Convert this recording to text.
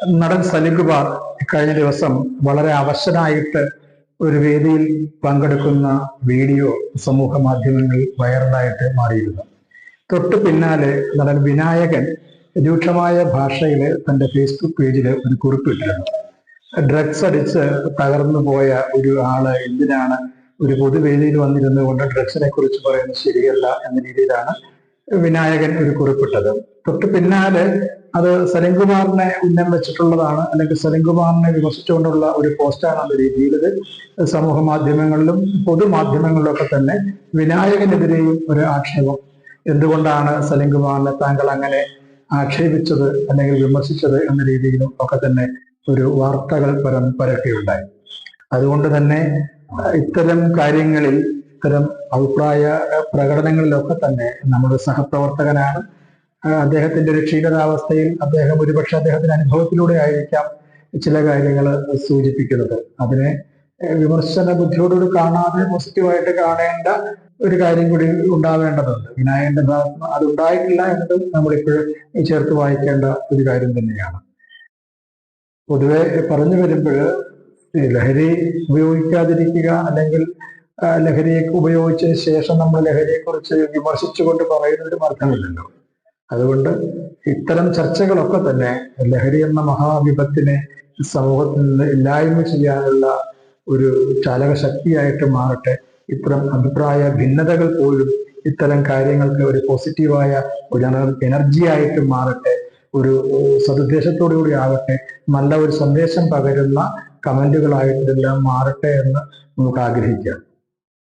നടൻ സലികുമാർ കഴിഞ്ഞ ദിവസം വളരെ അവശനായിട്ട് ഒരു വേദിയിൽ പങ്കെടുക്കുന്ന വീഡിയോ സമൂഹ മാധ്യമങ്ങളിൽ വൈറലായിട്ട് മാറിയിരുന്നു. തൊട്ടു പിന്നാലെ നടൻ വിനായകൻ രൂക്ഷമായ ഭാഷയിൽ തന്റെ ഫേസ്ബുക്ക് പേജിൽ ഒരു കുറിപ്പിട്ടിരുന്നു. ഡ്രഗ്സ് അടിച്ച് തകർന്നു പോയ ഒരു ആൾ എന്തിനാണ് ഒരു പൊതുവേദിയിൽ വന്നിരുന്നു കൊണ്ട് ഡ്രഗ്സിനെ കുറിച്ച് പറയുന്നത് ശരിയല്ല എന്ന രീതിയിലാണ് വിനായകൻ ഒരു കുറിപ്പിട്ടത്. തൊട്ട് പിന്നാലെ അത് സലിംകുമാറിനെ ഉന്നം വെച്ചിട്ടുള്ളതാണ്. അല്ലെങ്കിൽ സലിംകുമാറിനെ വിമർശിച്ചുകൊണ്ടുള്ള ഒരു പോസ്റ്റാണ് എന്ന രീതിയിൽ സമൂഹ മാധ്യമങ്ങളിലും പൊതുമാധ്യമങ്ങളിലും ഒക്കെ തന്നെ വിനായകനെതിരെയും ഒരു ആക്ഷേപം. എന്തുകൊണ്ടാണ് സലിംകുമാറിനെ താങ്കൾ അങ്ങനെ ആക്ഷേപിച്ചത് അല്ലെങ്കിൽ വിമർശിച്ചത് എന്ന രീതിയിലും ഒക്കെ തന്നെ ഒരു വാർത്തകൾ പരം പരക്കുകയുണ്ടായി അതുകൊണ്ട് തന്നെ ഇത്തരം കാര്യങ്ങളിൽ ഇത്തരം അഭിപ്രായ പ്രകടനങ്ങളിലൊക്കെ തന്നെ നമ്മുടെ സഹപ്രവർത്തകനാണ്. അദ്ദേഹത്തിന്റെ ഒരു ക്ഷീണിതാവസ്ഥയിൽ അദ്ദേഹം ഒരുപക്ഷെ അദ്ദേഹത്തിന്റെ അനുഭവത്തിലൂടെ ആയിരിക്കാം ചില കാര്യങ്ങൾ സൂചിപ്പിക്കുന്നത്. അതിനെ വിമർശന ബുദ്ധിയോടുകൂടി കാണാതെ പോസിറ്റീവായിട്ട് കാണേണ്ട ഒരു കാര്യം കൂടി ഉണ്ടാവേണ്ടതുണ്ട്. വിനായകന്റെ ഭാഗത്ത് അത് ഉണ്ടായിട്ടില്ല എന്നത് നമ്മളിപ്പോഴും ചേർത്ത് വായിക്കേണ്ട ഒരു കാര്യം തന്നെയാണ്. പൊതുവെ പറഞ്ഞു വരുമ്പോൾ ലഹരി ഉപയോഗിക്കാതിരിക്കുക അല്ലെങ്കിൽ ലഹരിയെ ഉപയോഗിച്ചതിന് ശേഷം നമ്മൾ ലഹരിയെ കുറിച്ച് വിമർശിച്ചുകൊണ്ട് പറയുന്നതിനും അർത്ഥമില്ലല്ലോ അതുകൊണ്ട് ഇത്തരം ചർച്ചകളൊക്കെ തന്നെ ലഹരി എന്ന മഹാവിപത്തിനെ സമൂഹത്തിൽ നിന്ന് ഇല്ലായ്മ ചെയ്യാനുള്ള ഒരു ചാലക ശക്തിയായിട്ട് മാറട്ടെ. ഇത്തരം അഭിപ്രായ ഭിന്നതകൾ പോലും ഇത്തരം കാര്യങ്ങൾക്ക് ഒരു പോസിറ്റീവായ ഒരു എനർജി ആയിട്ട് മാറട്ടെ. ഒരു സതുദ്ദേശത്തോടു കൂടി ആകട്ടെ. നല്ല ഒരു സന്ദേശം പകരുന്ന കമന്റുകളായിട്ടെല്ലാം മാറട്ടെ എന്ന് നമുക്ക് ആഗ്രഹിക്കാം.